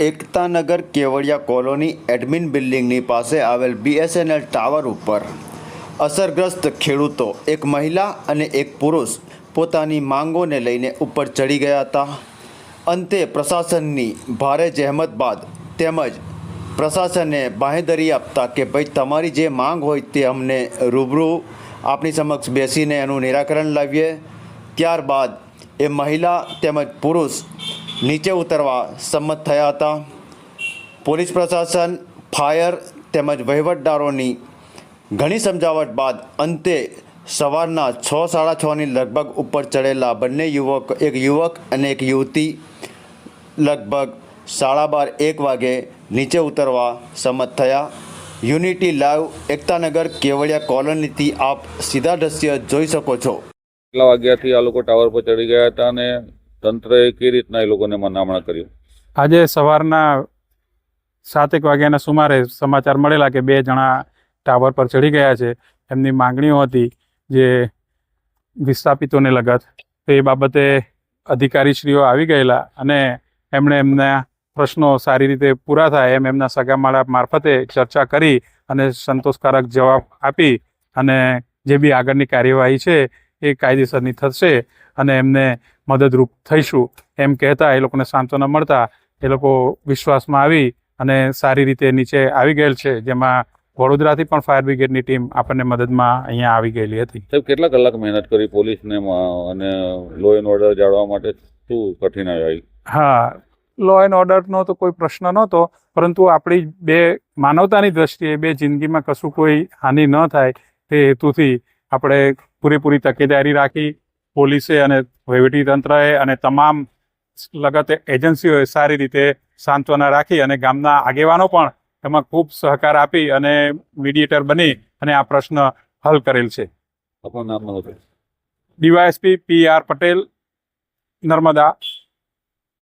Ektanagar Kevadia colony admin બિલ્ડિંગની પાસે આવેલ બીએસએનએલ ટાવર ઉપર. અસરગ્રસ્ત ખેડૂતો, એક મહિલા અને એક પુરુષ પોતાની માંગોને લઈને ઉપર ચડી ગયા હતા. અંતે પ્રશાસનની ભારે જહેમત બાદ તેમજ પ્રશાસને બાંહેધરી આપતા કે ભાઈ તમારી જે માંગ હોય તે અમને રૂબરૂ આપણી સમક્ષ બેસીને એનું નિરાકરણ લાવીએ. ત્યારબાદ એ મહિલા તેમજ પુરુષ નીચે ઉતરવા સંમત થયા હતા. પોલીસ પ્રશાસન, ફાયર તેમજ વહીવટદારોની ઘણી સમજાવટ બાદ અંતે સવારના છ, સાડા છની લગભગ ઉપર ચડેલા બંને યુવક, એક યુવક અને એક યુવતી લગભગ સાડા બાર, એક વાગે નીચે ઉતરવા સંમત થયા. યુનિટી લાઈવ, એકતાનગર, કેવડિયા કોલોનીથી આપ સીધા દ્રશ્ય જોઈ શકો છો. કેટલા વાગ્યાથી આ લોકો ટાવર પર ચડી ગયા હતા અને તંત્રએ કઈ રીતના એ લોકોને મનામણા કર્યું? આજે સવારના સાતેક વાગ્યાના સુમારે સમાચાર મળેલા કે બે જણા ટાવર પર ચડી ગયા છે. એમની માંગણીઓ હતી જે વિસ્થાપિતોને લગત. તો એ બાબતે અધિકારીશ્રીઓ આવી ગયેલા અને એમણે એમના પ્રશ્નો સારી રીતે પૂરા થાય એમ એમના સગામાળા મારફતે ચર્ચા કરી અને સંતોષકારક જવાબ આપી અને જે બી આગળની કાર્યવાહી છે એ કાયદેસરની થશે અને એમને મદદરૂપ થઈશું. એમ કહેતા એ લોકોને સાંત્વના મળતા એ લોકો વિશ્વાસમાં આવી અને સારી રીતે નીચે આવી ગયેલ છે જેમાં વડોદરાથી પણ ફાયર બ્રિગેડની ટીમ આપણને મદદમાં અહીંયા આવી ગયેલી હતી. સાહેબ કેટલા કલાક મહેનત કરી પોલીસને અને લો એન્ડ ઓર્ડર જાળવવા માટે શું કઠિનાઈ આવી? હા લો એન્ડ ઓર્ડરનો તો કોઈ પ્રશ્ન નહોતો પરંતુ આપણી બે માનવતાની દ્રષ્ટિએ બે જિંદગીમાં કશું કોઈ હાનિ ન થાય તે હેતુથી આપણે પૂરેપૂરી તકેદારી રાખી પોલીસે અને વહીવટીતંત્રએ અને તમામ લગત એજન્સીઓએ સારી રીતે સાંત્વના રાખી અને ગામના આગેવાનો પણ એમાં ખૂબ સહકાર આપી અને મીડિયેટર બની અને આ પ્રશ્ન હલ કરેલ છે. DYSP P R Patel Narmada.